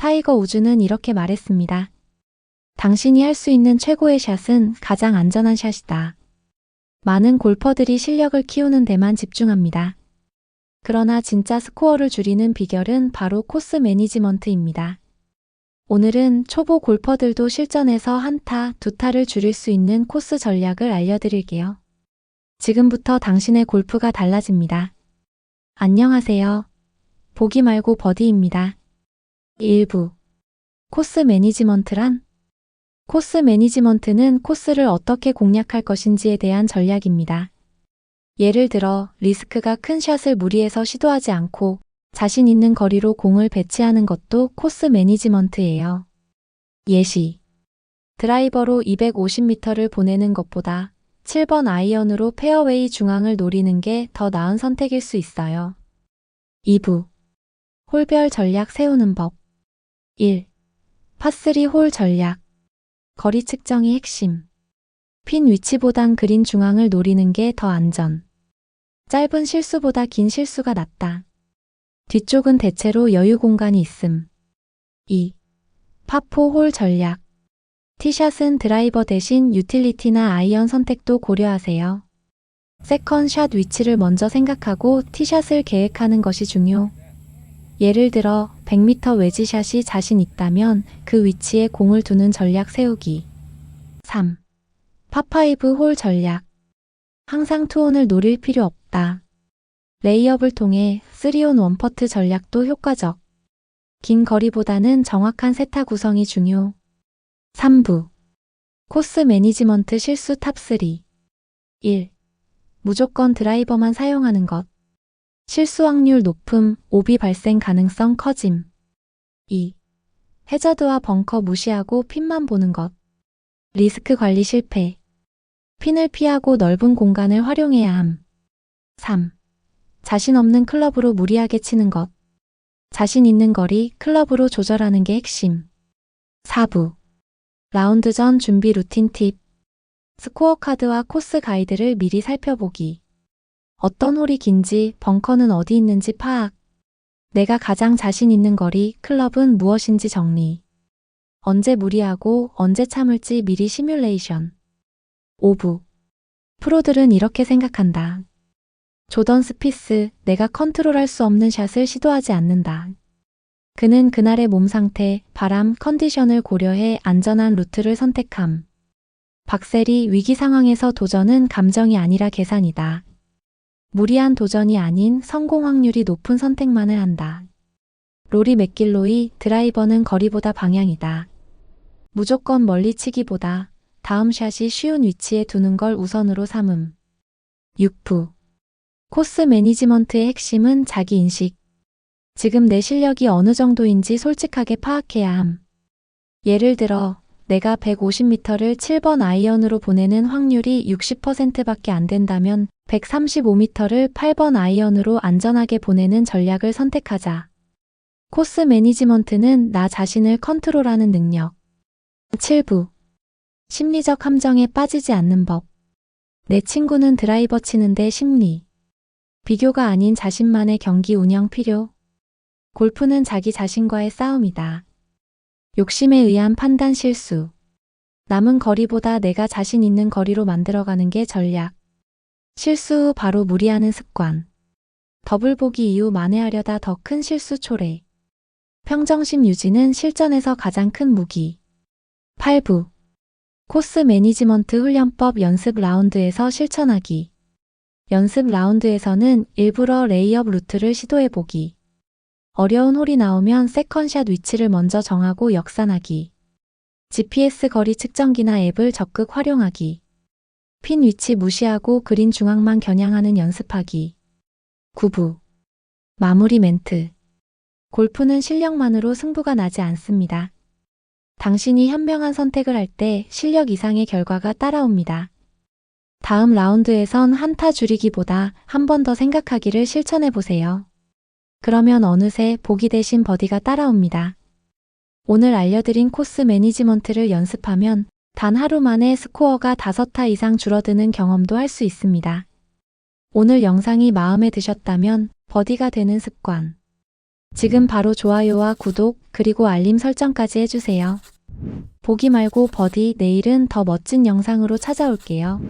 타이거 우즈는 이렇게 말했습니다. 당신이 할 수 있는 최고의 샷은 가장 안전한 샷이다. 많은 골퍼들이 실력을 키우는 데만 집중합니다. 그러나 진짜 스코어를 줄이는 비결은 바로 코스 매니지먼트입니다. 오늘은 초보 골퍼들도 실전에서 한 타, 두 타를 줄일 수 있는 코스 전략을 알려드릴게요. 지금부터 당신의 골프가 달라집니다. 안녕하세요. 보기 말고 버디입니다. 1부. 코스 매니지먼트란? 코스 매니지먼트는 코스를 어떻게 공략할 것인지에 대한 전략입니다. 예를 들어 리스크가 큰 샷을 무리해서 시도하지 않고 자신 있는 거리로 공을 배치하는 것도 코스 매니지먼트예요. 예시. 드라이버로 250m를 보내는 것보다 7번 아이언으로 페어웨이 중앙을 노리는 게 더 나은 선택일 수 있어요. 2부. 홀별 전략 세우는 법. 1. 파3 홀 전략. 거리 측정이 핵심. 핀 위치보단 그린 중앙을 노리는 게 더 안전. 짧은 실수보다 긴 실수가 낫다. 뒤쪽은 대체로 여유 공간이 있음. 2. 파4 홀 전략. 티샷은 드라이버 대신 유틸리티나 아이언 선택도 고려하세요. 세컨 샷 위치를 먼저 생각하고 티샷을 계획하는 것이 중요. 예를 들어 100m 외지샷이 자신 있다면 그 위치에 공을 두는 전략 세우기. 3. 파5 홀 전략. 항상 투혼을 노릴 필요 없다. 레이업을 통해 3온 원퍼트 전략도 효과적. 긴 거리보다는 정확한 세타 구성이 중요. 3부. 코스 매니지먼트 실수 탑3. 1. 무조건 드라이버만 사용하는 것. 실수 확률 높음, 오비 발생 가능성 커짐. 2. 해저드와 벙커 무시하고 핀만 보는 것. 리스크 관리 실패. 핀을 피하고 넓은 공간을 활용해야 함. 3. 자신 없는 클럽으로 무리하게 치는 것. 자신 있는 거리 클럽으로 조절하는 게 핵심. 4부. 라운드 전 준비 루틴 팁. 스코어 카드와 코스 가이드를 미리 살펴보기. 어떤 홀이 긴지, 벙커는 어디 있는지 파악. 내가 가장 자신 있는 거리, 클럽은 무엇인지 정리. 언제 무리하고 언제 참을지 미리 시뮬레이션. 5부. 프로들은 이렇게 생각한다. 조던 스피스, 내가 컨트롤할 수 없는 샷을 시도하지 않는다. 그는 그날의 몸 상태, 바람, 컨디션을 고려해 안전한 루트를 선택함. 박셀이 위기 상황에서 도전은 감정이 아니라 계산이다. 무리한 도전이 아닌 성공 확률이 높은 선택만을 한다. 로리 맥길로이 드라이버는 거리보다 방향이다. 무조건 멀리 치기보다 다음 샷이 쉬운 위치에 두는 걸 우선으로 삼음. 6부. 코스 매니지먼트의 핵심은 자기 인식. 지금 내 실력이 어느 정도인지 솔직하게 파악해야 함. 예를 들어, 내가 150m를 7번 아이언으로 보내는 확률이 60%밖에 안 된다면 135m를 8번 아이언으로 안전하게 보내는 전략을 선택하자. 코스 매니지먼트는 나 자신을 컨트롤하는 능력. 7부. 심리적 함정에 빠지지 않는 법. 내 친구는 드라이버 치는데 심리. 비교가 아닌 자신만의 경기 운영 필요. 골프는 자기 자신과의 싸움이다. 욕심에 의한 판단 실수. 남은 거리보다 내가 자신 있는 거리로 만들어가는 게 전략. 실수 후 바로 무리하는 습관. 더블 보기 이후 만회하려다 더 큰 실수 초래. 평정심 유지는 실전에서 가장 큰 무기. 8부. 코스 매니지먼트 훈련법 연습 라운드에서 실천하기. 연습 라운드에서는 일부러 레이업 루트를 시도해보기. 어려운 홀이 나오면 세컨샷 위치를 먼저 정하고 역산하기. GPS 거리 측정기나 앱을 적극 활용하기. 핀 위치 무시하고 그린 중앙만 겨냥하는 연습하기. 9부. 마무리 멘트. 골프는 실력만으로 승부가 나지 않습니다. 당신이 현명한 선택을 할 때 실력 이상의 결과가 따라옵니다. 다음 라운드에선 한타 줄이기보다 한 번 더 생각하기를 실천해 보세요. 그러면 어느새 보기 대신 버디가 따라옵니다. 오늘 알려드린 코스 매니지먼트를 연습하면 단 하루 만에 스코어가 5타 이상 줄어드는 경험도 할 수 있습니다. 오늘 영상이 마음에 드셨다면 버디가 되는 습관 지금 바로 좋아요와 구독, 그리고 알림 설정까지 해주세요. 보기 말고 버디, 내일은 더 멋진 영상으로 찾아올게요.